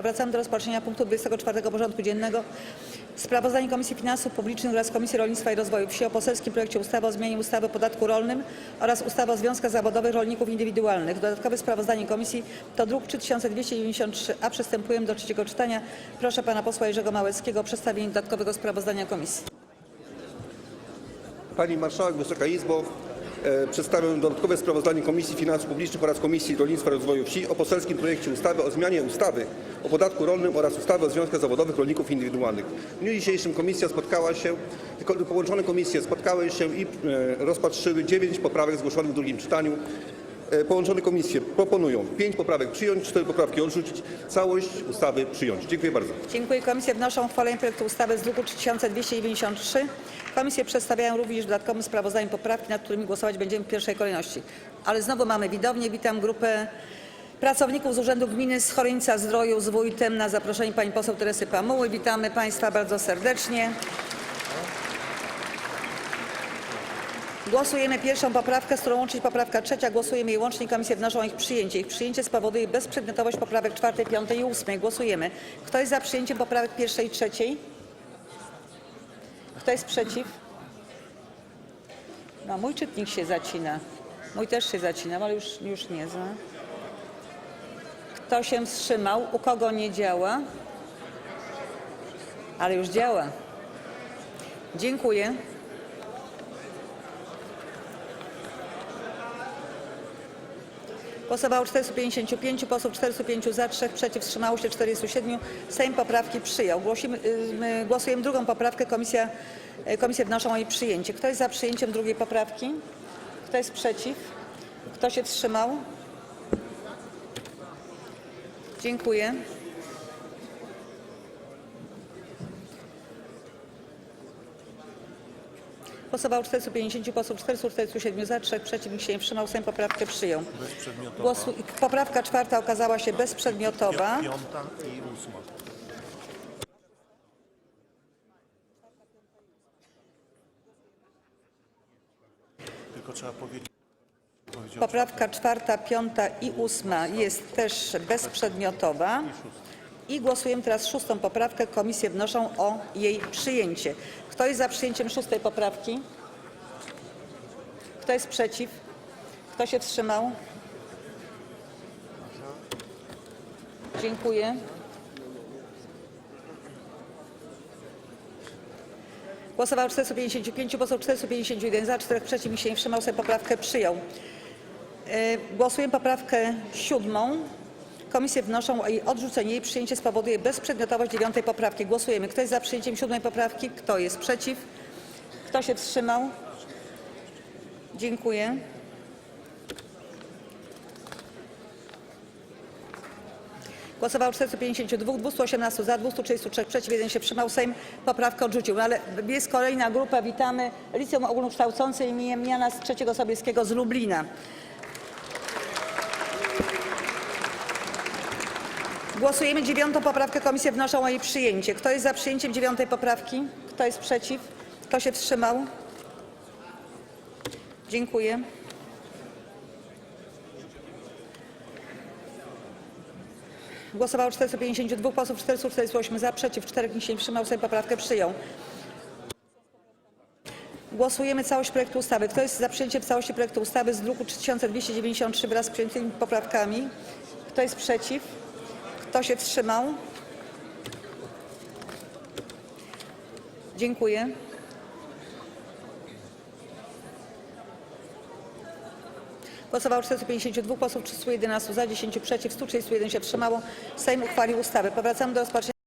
Wracamy do rozpatrzenia punktu 24 porządku dziennego. Sprawozdanie Komisji Finansów Publicznych oraz Komisji Rolnictwa i Rozwoju Wsi o poselskim projekcie ustawy o zmianie ustawy o podatku rolnym oraz ustawy o związkach zawodowych rolników indywidualnych. Dodatkowe sprawozdanie Komisji to druk 3293, a przystępujemy do trzeciego czytania. Proszę pana posła Jerzego Małeckiego o przedstawienie dodatkowego sprawozdania Komisji. Pani Marszałek, Wysoka Izbo, przedstawię dodatkowe sprawozdanie Komisji Finansów Publicznych oraz Komisji Rolnictwa i Rozwoju Wsi o poselskim projekcie ustawy o zmianie ustawy o podatku rolnym oraz ustawy o związkach zawodowych rolników indywidualnych. W dniu dzisiejszym komisja spotkała się, połączone komisje spotkały się i e, rozpatrzyły dziewięć poprawek zgłoszonych w drugim czytaniu. E, Połączone komisje proponują pięć poprawek przyjąć, cztery poprawki odrzucić, całość ustawy przyjąć. Dziękuję bardzo. Dziękuję. Komisje wnoszą o uchwalenie projektu ustawy z druku 3293. Komisje przedstawiają również w dodatkowym sprawozdaniu poprawki, nad którymi głosować będziemy w pierwszej kolejności. Ale znowu mamy widownię. Witam grupę pracowników z Urzędu Gminy z Choryńca Zdroju z wójtem na zaproszenie pani poseł Teresy Pamuły. Witamy państwa bardzo serdecznie. Głosujemy pierwszą poprawkę, z którą łączy się poprawka trzecia. Głosujemy jej łącznie. Komisje wnoszą o ich przyjęcie. Ich przyjęcie spowoduje bezprzedmiotowość poprawek czwartej, piątej i ósmej. Głosujemy. Kto jest za przyjęciem poprawek pierwszej i trzeciej? Kto jest przeciw? No, mój czytnik się zacina. Mój też się zacina, ale już, już nie za. Kto się wstrzymał? U kogo nie działa? Ale już działa. Dziękuję. Głosowało 455 posłów, 405 za, 3 przeciw, wstrzymało się 47. Sejm poprawki przyjął. Głosimy, y, my głosujemy drugą poprawkę. Komisja, y, komisje wnoszą o jej przyjęcie. Kto jest za przyjęciem drugiej poprawki? Kto jest przeciw? Kto się wstrzymał? Dziękuję. Głosowało 450 posłów, 447 za, 3 przeciw, nikt się nie wstrzymał. Sejm poprawkę przyjął. Głosu, poprawka czwarta okazała się bezprzedmiotowa. Piąta i ósma. Tylko trzeba powiedzieć. Poprawka czwarta, piąta i ósma jest też bezprzedmiotowa. I głosujemy teraz szóstą poprawkę. Komisje wnoszą o jej przyjęcie. Kto jest za przyjęciem szóstej poprawki? Kto jest przeciw? Kto się wstrzymał? Dziękuję. Głosowało 455 posłów, 451 za, 4 przeciw, nikt się nie wstrzymał. Sejm poprawkę przyjął. E, Głosujemy poprawkę siódmą. Komisje wnoszą o jej odrzucenie. Jej przyjęcie spowoduje bezprzedmiotowość dziewiątej poprawki. Głosujemy. Kto jest za przyjęciem siódmej poprawki? Kto jest przeciw? Kto się wstrzymał? Dziękuję. Głosowało 452, 218 za, 233 przeciw, 1 się wstrzymał. Sejm poprawkę odrzucił. No ale jest kolejna grupa. Witamy Liceum Ogólnokształcące im. Jana III Sobieskiego z Lublina. Głosujemy dziewiątą poprawkę. Komisje wnoszą o jej przyjęcie. Kto jest za przyjęciem dziewiątej poprawki? Kto jest przeciw? Kto się wstrzymał? Dziękuję. Głosowało 452 posłów, 448 za, przeciw 4, nikt się nie wstrzymał. Sejm poprawkę przyjął. Głosujemy całość projektu ustawy. Kto jest za przyjęciem całości projektu ustawy z druku 3293 wraz z przyjętymi poprawkami? Kto jest przeciw? Kto się wstrzymał? Dziękuję. Głosowało 452 posłów, 311 za, 10 przeciw, 131 się wstrzymało. Sejm uchwalił ustawę. Powracamy do rozpatrzenia.